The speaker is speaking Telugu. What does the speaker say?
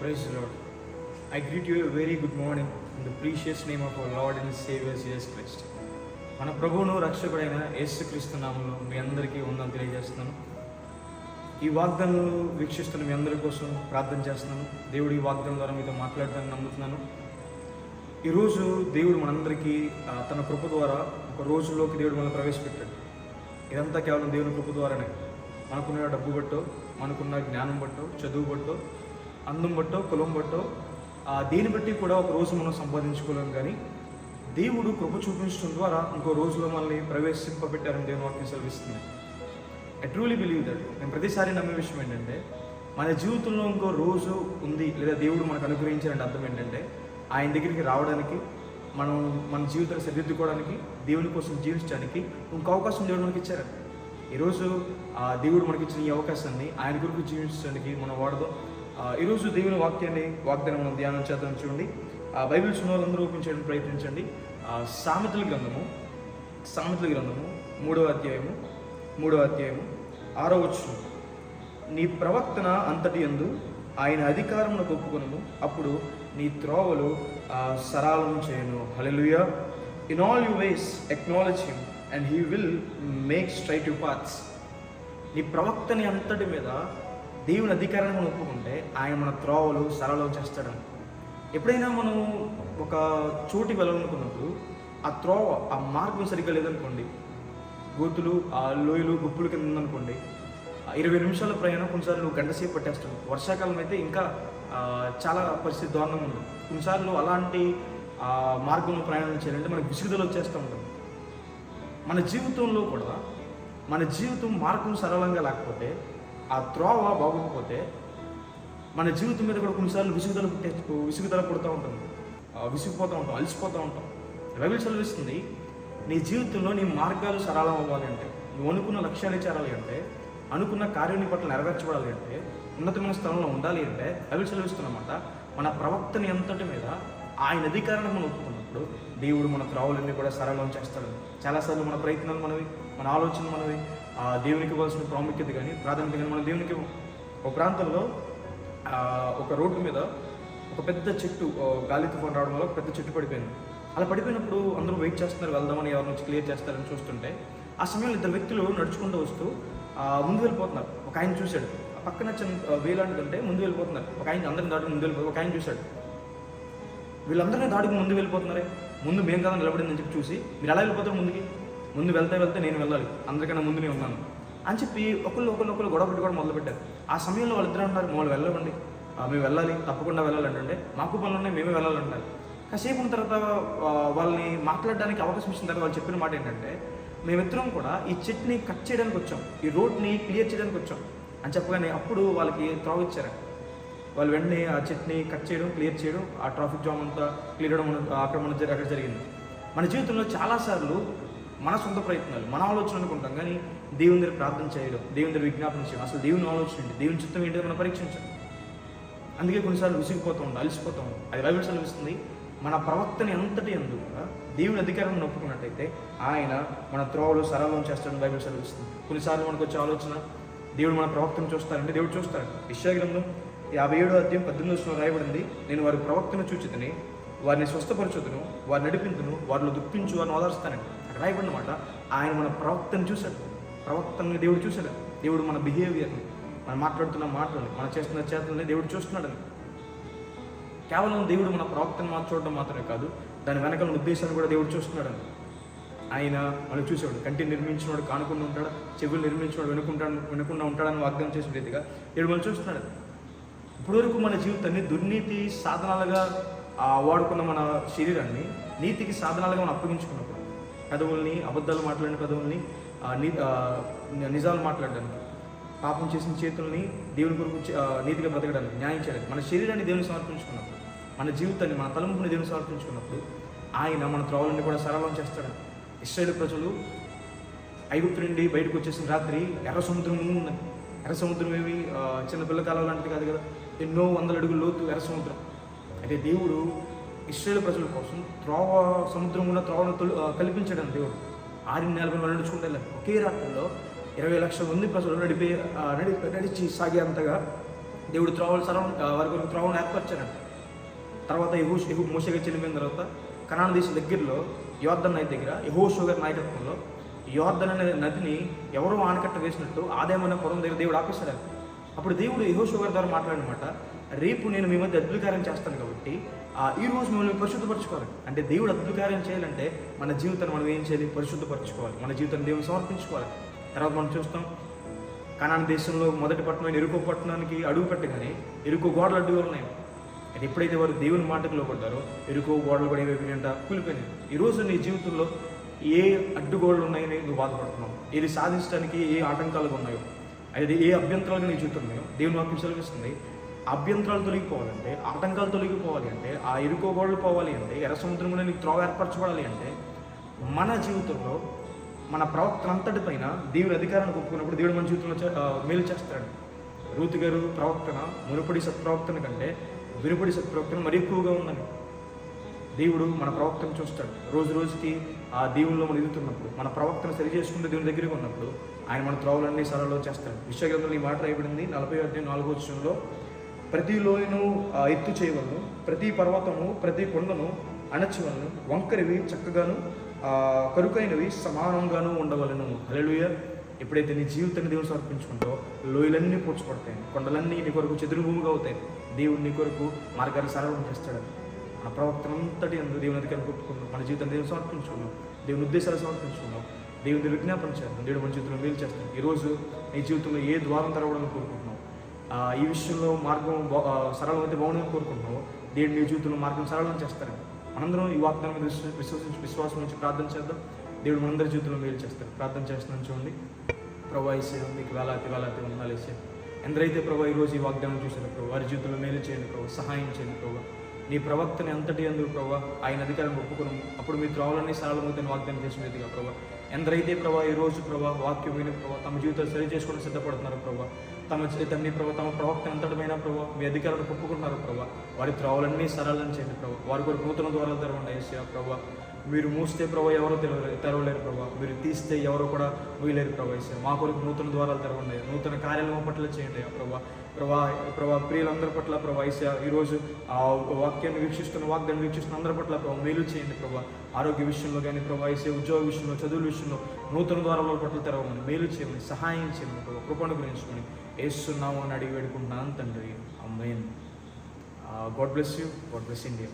Praise Lord I greet you very good morning in the precious name of our Lord and Saviour and Christ మన ప్రభువును రక్షకుడైన యేసుక్రీస్తు నామంలో మీ అందరికీ ఉందని తెలియజేస్తున్నాను. ఈ వాగ్దానాలు వీక్షిస్తున్న మీ అందరి కోసం ప్రార్థన చేస్తున్నాను. దేవుడు ఈ వాగ్దానం ద్వారా మీతో మాట్లాడతానని నమ్ముతున్నాను. ఈరోజు దేవుడు మనందరికీ తన కృప ద్వారా ఒక రోజులోకి దేవుడు మనల్ని ప్రవేశపెట్టాడు. ఇదంతా కేవలం దేవుని కృప ద్వారానే. మనకున్న డబ్బు బట్టో మనకున్న జ్ఞానం బట్టో చదువు బట్టో అందం బట్టో కులం బట్టో దీన్ని బట్టి కూడా ఒక రోజు మనం సంపాదించుకోలేం కానీ దేవుడు కృప చూపించడం ద్వారా ఇంకో రోజులో మనల్ని ప్రవేశింపబెట్టారని దేవుని వాక్యం సెలవిస్తుంది ఐ ట్రూలీ బిలీవ్ దట్ నేను ప్రతిసారి నమ్మే విషయం ఏంటంటే మన జీవితంలో ఇంకో రోజు ఉంది లేదా దేవుడు మనకు అనుగ్రహించారంటే అర్థం ఏంటంటే ఆయన దగ్గరికి రావడానికి మనం మన జీవితాన్ని సరిదిద్దుకోవడానికి దేవుని కోసం జీవించడానికి ఇంకో అవకాశం దేవుడు మనకి ఇచ్చారు. ఈరోజు ఆ దేవుడు మనకి ఇచ్చిన ఈ అవకాశాన్ని ఆయన గురించి జీవించడానికి మనం వాడదాం. ఈరోజు దేవుని వాక్యాన్ని వాగ్దానం ధ్యానం చేద్దాం చూడండి. ఆ బైబిల్ ఉన్న ఒప్పించడానికి ప్రయత్నించండి. సామెతల గ్రంథము సామెతల గ్రంథము మూడవ అధ్యాయము మూడవ అధ్యాయము ఆరో వచనం. నీ ప్రవక్తన అంతటి యందు ఆయన అధికారమును ఒప్పుకొనము. అప్పుడు నీ త్రోవలు ఆ, చేయను. Hallelujah. In all you ways acknowledge him and he will make straight you paths నీ ప్రవక్తని అంతటి మీద దేవుని అధికారాన్ని మనం ఒప్పుకుంటే ఆయన మన త్రోవలు సరళం చేస్తాడని ఎప్పుడైనా మనం ఒక చోటికి వెళ్ళాలనుకున్నప్పుడు ఆ త్రోవ ఆ మార్గం సరిగ్గా లేదనుకోండి గోతులు ఆ లోయలు గుప్పులు కింద ఉందనుకోండి ఇరవై నిమిషాల ప్రయాణం కొన్నిసార్లు గంట సేపు పట్టేస్తుంది. వర్షాకాలం అయితే ఇంకా చాలా పరిస్థితి దారుణంగా ఉంది కొన్నిసార్లు అలాంటి మార్గంలో ప్రయాణం చేయాలంటే మనకు విసుగుదల వచ్చేస్తూ ఉంటుంది. మన జీవితంలో కూడా మన జీవితం మార్గం సరళంగా లేకపోతే ఆ త్రోవ బాగోకపోతే మన జీవితం మీద కూడా కొన్నిసార్లు విసుగుదల పుట్టే విసుగుదల పుడుతూ ఉంటుంది. విసుగుపోతూ విసిగిపోతూ ఉంటాం అలసిపోతూ ఉంటాం. బైబిల్ చదివిస్తుంది నీ జీవితంలో నీ మార్గాలు సరళం అవ్వాలి అంటే నువ్వు అనుకున్న లక్ష్యాన్ని చేరాలి అంటే అనుకున్న కార్యాన్ని పట్ల నెరవేర్చబడాలి అంటే ఉన్నతమైన స్థలంలో ఉండాలి అంటే బైబిల్ చదివిస్తున్నమాట మన ప్రవక్తని అంతటి మీద ఆయన అధికారాన్ని మనం ఒప్పుకున్నప్పుడు దేవుడు మన త్రావులన్నీ కూడా సరళం చేస్తాడు. చాలాసార్లు మన ప్రయత్నాలు మనవి మన ఆలోచన మనవి ఆ దేవునికి ఇవ్వాల్సిన ప్రాముఖ్యత కానీ ప్రాధాన్యత కానీ మన దేవునికి ఒక ప్రాంతంలో ఒక రోడ్డు మీద ఒక పెద్ద చెట్టు గాలి తుఫాన్ రావడం వల్ల పెద్ద చెట్టు పడిపోయింది. అలా పడిపోయినప్పుడు అందరూ వెయిట్ చేస్తున్నారు వెళ్దామని ఎవరి నుంచి క్లియర్ చేస్తారని చూస్తుంటే ఆ సమయంలో ఇద్దరు వ్యక్తులు నడుచుకుంటూ వస్తూ ముందు వెళ్ళిపోతున్నారు. ఒక ఆయన చూశాడు. ఆ పక్కన చిన్న వేలాంటిదంటే ముందు వెళ్ళిపోతున్నారు. ఒక ఆయన అందరిని దాటి ముందు వెళ్ళిపో ఒక ఆయన చూశాడు. వీళ్ళందరినీ దాడికి ముందు వెళ్ళిపోతున్నారే? ముందు మేము కదా నిలబడిందని చెప్పి చూసి మీరు ఎలా వెళ్ళిపోతారు ముందుకి? ముందు వెళ్తే వెళ్తే నేను వెళ్ళాలి. అందరికన్నా ముందు నేను ఉన్నాను. అని చెప్పి ఒకళ్ళు ఒకళ్ళు ఒకళ్ళు గొడవ పెట్టుకోవడం మొదలుపెట్టారు. ఆ సమయంలో వాళ్ళిద్దరూ అంటారు మమ్మల్ని వెళ్ళవండి. మేము వెళ్ళాలి. తప్పకుండా వెళ్ళాలంటే మాకు పనులు ఉన్నాయి మేమే వెళ్ళాలంటారు కాసేపు ఉన్న తర్వాత వాళ్ళని మాట్లాడడానికి అవకాశం ఇచ్చిన తర్వాత వాళ్ళు చెప్పిన మాట ఏంటంటే మేమిద్దరం కూడా ఈ చెట్ని కట్ చేయడానికి వచ్చాం. ఈ రోడ్ని క్లియర్ చేయడానికి వచ్చాం. అని చెప్పగానే అప్పుడు వాళ్ళకి త్రోవ ఇచ్చారు. వాళ్ళు వెంటనే ఆ చెట్ని కట్ చేయడం క్లియర్ చేయడం ఆ ట్రాఫిక్ జామ్ అంతా క్లియర్ అక్కడ మన అక్కడ జరిగింది. మన జీవితంలో చాలాసార్లు మన సొంత ప్రయత్నాలు మన ఆలోచన అనుకుంటాం. కానీ దేవుని దగ్గర ప్రార్థన చేయడం దేవుని దగ్గర విజ్ఞాపన చేయడం అసలు దేవుని ఆలోచన ఏంటి? దేవుని చిత్తం ఏంటో మనం పరీక్షించాలి అందుకే కొన్నిసార్లు విసిగిపోతూ ఉంటాం అలసిపోతూ ఉంటాం అది బైబిల్ సెలవిస్తుంది మన ప్రవర్తన ఎంతటి ఎందు కూడా దేవుని అధికారం ఒప్పుకున్నట్టయితే ఆయన మన త్రోవలు సరళం చేస్తాడని బైబిల్ సెలవిస్తుంది కొన్నిసార్లు మనకు వచ్చే ఆలోచన దేవుడు మన ప్రవక్తను చూస్తారంటే దేవుడు చూస్తాడు. విశ్వగ్రంథం యాభై ఏడో అధ్యాయం పద్దెనిమిది వచ్చిన రాయబడింది నేను వారి ప్రవక్తను చూచితని వారిని స్వస్థపరచుతును వారిని నడిపింతును వారిలో దుఃఖించు అని ఓదార్స్తానండి అక్కడ రాయబడినమాట. ఆయన మన ప్రవక్తను చూశాడు. ప్రవక్తని దేవుడు చూశాడు. దేవుడు మన బిహేవియర్ని మనం మాట్లాడుతున్న మాటలని మనం చేస్తున్న చేతలని దేవుడు చూస్తున్నాడని కేవలం దేవుడు మన ప్రవక్తను మాత్రం చూడడం మాత్రమే కాదు దాని వెనకాల ఉన్న ఉద్దేశాన్ని కూడా దేవుడు చూస్తున్నాడని ఆయన మనం చూసాడు కంటి నిర్మించినవాడు కానుకుండా ఉంటాడు చెవులు నిర్మించినవాడు వినుకుంటాడు వినకుండా ఉంటాడని వాగ్దానం చేసిన రీతిగా దేవుడు మనం చూస్తున్నాడు. ఇప్పటివరకు మన జీవితాన్ని దుర్నీతి సాధనాలుగా వాడుకున్న మన శరీరాన్ని నీతికి సాధనాలుగా మనం అప్పగించుకున్నప్పుడు పెదవుల్ని అబద్ధాలు మాట్లాడిన పెదవుల్ని నిజాలు మాట్లాడడానికి పాపం చేసిన చేతుల్ని దేవుని కొరకు నీతిగా బ్రతకడానికి న్యాయం చేయడానికి మన శరీరాన్ని దేవుని సమర్పించుకున్నప్పుడు మన జీవితాన్ని మన తలంపుని దేవుని సమర్పించుకున్నప్పుడు ఆయన మన త్రోవలని కూడా సరళం చేస్తాడు. ఇస్రాయేల్ ప్రజలు ఐగుప్తు నుండి బయటకు వచ్చేసిన రాత్రి ఎర్ర సముద్రం ఉంది ఎర్ర సముద్రం ఏమి చిన్న పిల్ల కాలం లాంటిది కాదు కదా. ఎన్నో వందల అడుగుల లోతు ఎర్ర సముద్రం. అయితే దేవుడు ఇస్రాయేల్ ప్రజల కోసం త్రోవ సముద్రం కూడా త్రోవను కల్పించడం దేవుడు. ఆరు నెలల వాళ్ళు నడుచుకుంటే ఒకే రాత్రిలో ఇరవై లక్షల మంది ప్రజలు నడిపే నడి నడిచి సాగేంతగా దేవుడు త్రోవలు సరం వారి కొరకు త్రోవను ఏర్పరచారంట తర్వాత యహూ యహూ మోసగా చెల్లిపోయిన తర్వాత కనాన దేశం దగ్గరలో యోర్ధన్ నది దగ్గర యహోషో గారి నాయకత్వంలో యోర్ధన్ అనే నదిని ఎవరో ఆనకట్ట వేసినట్టు ఆదాయమైన పొరం దగ్గర దేవుడు ఆపేశాడు అప్పుడు దేవుడు యహోషో గారి ద్వారా మాట్లాడినమాట రేపు నేను మీ మధ్య అద్భుతకారం చేస్తాను కాబట్టి ఆ ఈ రోజు మిమ్మల్ని పరిశుద్ధపరచుకోవాలి. అంటే దేవుడు అద్భుతకారం చేయాలంటే మన జీవితాన్ని మనం ఏం చేయాలి? పరిశుద్ధపరచుకోవాలి. మన జీవితాన్ని దేవుని సమర్పించుకోవాలి. తర్వాత మనం చూస్తాం కనాన దేశంలో మొదటి పట్టణం ఎరుకో పట్టణానికి అడుగు పెట్టగానే ఎరుకో గోడలు అడ్డుగా ఉన్నాయి. అది ఎప్పుడైతే వారు దేవుని మాటకు లోపడ్డారో ఎరుకో గోడలు కూడా ఏమైపోయినాయంట కూలిపోయినాయి. ఈరోజు నీ జీవితంలో ఏ అడ్డుగోడలు ఉన్నాయని నువ్వు బాధపడుతున్నావు? ఏది సాధించడానికి ఏ ఆటంకాలు ఉన్నాయో? అది ఏ అభ్యంతరాలు నీ జీవితం ఉన్నాయో? దేవుని వాక్యం సెలవిస్తుంది. అభ్యంతరాలు తొలగిపోవాలంటే ఆటంకాలు తొలగిపోవాలి అంటే ఆ ఇరుకో గోడలు పోవాలి అంటే ఎర్ర సముద్రంలో నీకు త్రోవ ఏర్పరచబడాలి అంటే మన జీవితంలో మన ప్రవక్తన అంతటి పైన దేవుని అధికారాన్ని ఒప్పుకున్నప్పుడు దేవుడు మన జీవితంలో మేలు చేస్తాడు. రూతు గారు ప్రవక్తన మునుపడి సత్ప్రవక్తన కంటే వినుపడి సత్ప్రవక్తన మరి ఎక్కువగా ఉందని. దేవుడు మన ప్రవక్తను చూస్తాడు. రోజు రోజుకి ఆ దేవుల్లో మనం ఎదుగుతున్నప్పుడు మన ప్రవక్తను సరి చేసుకుంటే దేవుని దగ్గరికి ఉన్నప్పుడు ఆయన మన త్రోవలన్నీ సరళలో చేస్తాడు. విశ్వగ్రంథంలో ఈ మాట రాయబడింది నలభై అధ్యాయం నాలుగో వచ్చంలో ప్రతి లోయను ఎత్తు చేయవలను ప్రతి పర్వతము ప్రతి కొండను అణచవలను వంకరివి చక్కగాను కరుకైనవి సమానంగాను ఉండవలను. హల్లెలూయా. ఎప్పుడైతే నీ జీవితాన్ని దేవుని సమర్పించుకుంటో లోయలన్నీ పూడ్చబడతాయి. కొండలన్నీ నీ కొరకు చెదురు భూమిగా అవుతాయి. దేవుడు నీ కొరకు మార్గాన్ని సరళం చేస్తాడు. మన ప్రవక్తన అంతటి అందు దేవుని అధికారం ఒప్పుకున్నాం మన జీవితాన్ని దేవుని సమర్పించుకున్నాం దేవుని ఉద్దేశాలు సమర్పించుకున్నాం దేవుని విజ్ఞాపన చేస్తాం దేవుడు మన జీవితంలో మేలు చేస్తాం ఈరోజు నీ జీవితంలో ఏ ద్వారం తెరవడానికి కోరుకుంటున్నాం ఈ విషయంలో మార్గం సరళమైతే బాగుందని కోరుకుంటున్నావు దేవుడు నీ జీవితంలో మార్గం సరళం చేస్తారని. మనందరం ఈ వాగ్దానం మీద విశ్వసించి విశ్వాసం నుంచి ప్రార్థన చేద్దాం. దేవుడు మనందరి జీవితంలో మేలు చేస్తారు ప్రార్థన చేస్తున్నాను చూడండి. ప్రభా ఇసే మీకు వేలాతి వేలాతి ఉండాలి ఇసే ఎందరైతే ప్రభా ఈరోజు ఈ వాగ్దానం చూశారు ప్రభు వారి జీవితంలో మేలు చేయండి ప్రభు సహాయం చేయండి ప్రభు. నీ ప్రవక్తని అంతటి ఎందుకు ప్రభా? ఆయన అధికారం ఒప్పుకుని. అప్పుడు మీ త్రోవలన్నీ సరళమవుతాయని వాగ్దానం చేసినట్టుగా ప్రభా. ఎందరైతే ప్రభా ఈ రోజు ప్రభా వాక్యం విని ప్రభా తమ జీవితాలు సరి చేసుకుని సిద్ధపడుతున్నారు ప్రభా. తమ తండ్రి ప్రభా తమ ప్రవక్త అంతటమైన ప్రభా మీ అధికారులు ఒప్పుకుంటున్నారు ప్రభా. వారి త్రోవలన్నీ సరళం చేయండి ప్రభా. వారి కొరకు నూతన ద్వారాలు తెరవండి ఏసీఆ ప్రభా. మీరు మూస్తే ప్రభా ఎవరో తెరవలేరు తెరవలేరు ప్రభా. మీరు తీస్తే ఎవరో కూడా వీలేరు ప్రభా ఏసీఆ మా కొరకు నూతన ద్వారాలు తెరవండి నూతన కార్యాలయం పట్ల చేయండి ప్రభా. ప్రభా ప్రభా ప్రియులందరి పట్ల ప్రభా ఏసీఆ ఈరోజు ఆ వాక్యాన్ని వీక్షిస్తున్న వాగ్దాన్ని వీక్షిస్తున్న అందరి పట్ల ప్రభా మేలు చేయండి ప్రభా. ఆరోగ్య విషయంలో కానీ ప్రభా ఇసే ఉద్యోగ విషయంలో చదువుల విషయంలో నూతన ద్వారాల పట్ల తెరవమని మేలు చేయమని సహాయం చేయమని ప్రభా. కృపణ గురించుకొని వేస్తున్నాము అని అడిగి వేడుకుంటున్నాను తండ్రి. అమ్మాయిని God bless you. God bless India.